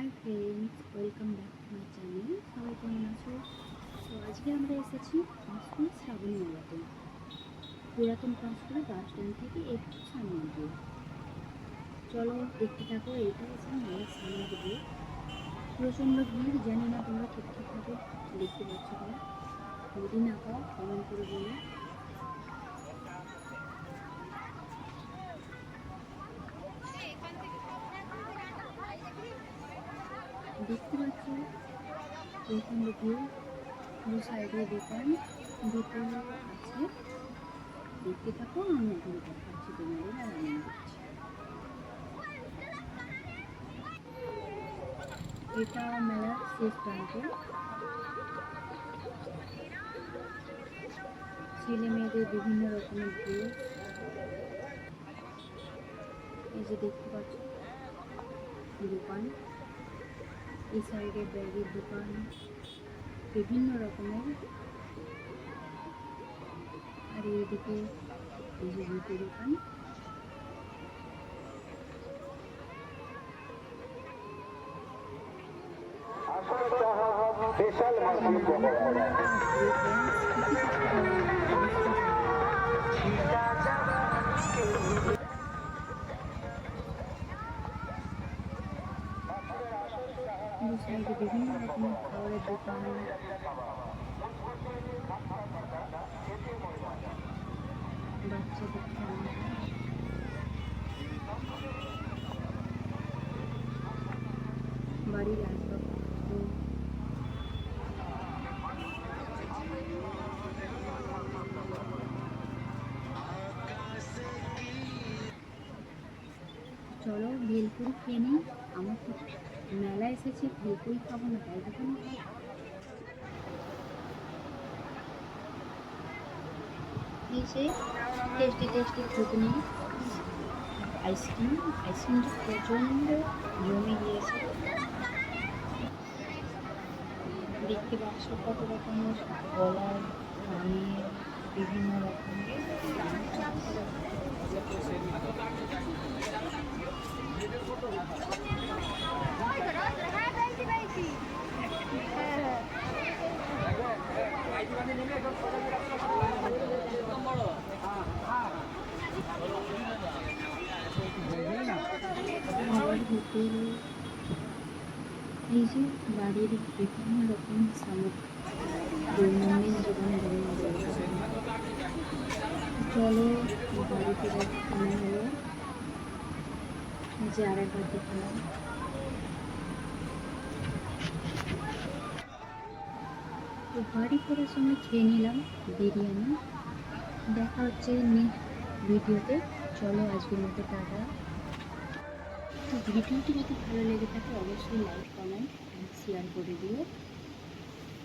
Hi friends welcome back to my channel সবাই কেমন আছো? তো আজকে আমরা এসেছি পাঁচকুল শ্রাবণী মেলাতে। পুরাতন পাঁচকুল বাস স্ট্যান্ড থেকে একটু সামনে দিয়ে। চলো দেখতে থাকো এইটা হচ্ছে মেলার সামনে দিয়ে। প্রচণ্ড ভিড়, জানি না তোমরা ঠিকঠাকভাবে দেখতে পাচ্ছ কিনা। যদি না পাও কমেন্ট করে বলো। দেখতে পাচ্ছ প্রচণ্ড ভিড় দু সাইডে দোকান দুটো আছে দেখতে থাকো আমি এখন দেখাচ্ছি তোমাদের আর আমি দেখছি এটা মেলার শেষ প্রান্ত ছেলে মেয়েদের বিভিন্ন রকমের ড্রেস এই যে দেখতে পাচ্ছ দোকান এই সাইডে ব্যাগের দোকান বিভিন্ন রকমের আর এইদিকে এই যে জুতো দোকান স্পেশাল সাইডে বিভিন্ন রকমের খাবারের দোকান। বাচ্চাদের খেলনা। বাড়ির চলো ভেলপুরি খেয়ে আমার মেলা এসেছি ভেলপুরি খাব না তাই দোকানে এই যে টেস্টি টেস্টি ঘুগনি আইসক্রিম আইসক্রিমটা প্রচণ্ড জমে গিয়েছে দেখতে পাচ্ছ কত রকমের গলার বিভিন্ন রকমের। এই যে বাড়ির বিভিন্ন রকম সামগ্রী দৈনন্দিন জীবনে চলো বাড়িতে মনে হলো যে আর একবার দেখলাম। তো বাড়ি ফেরার সময় খেয়ে নিলাম বিরিয়ানি। দেখা হচ্ছে নেক্সট ভিডিওতে। চলো আজকের মতো টাটা। তো ভিডিওটি যদি ভালো লেগে থাকে, অবশ্যই লাইক কমেন্ট শেয়ার করে দিও।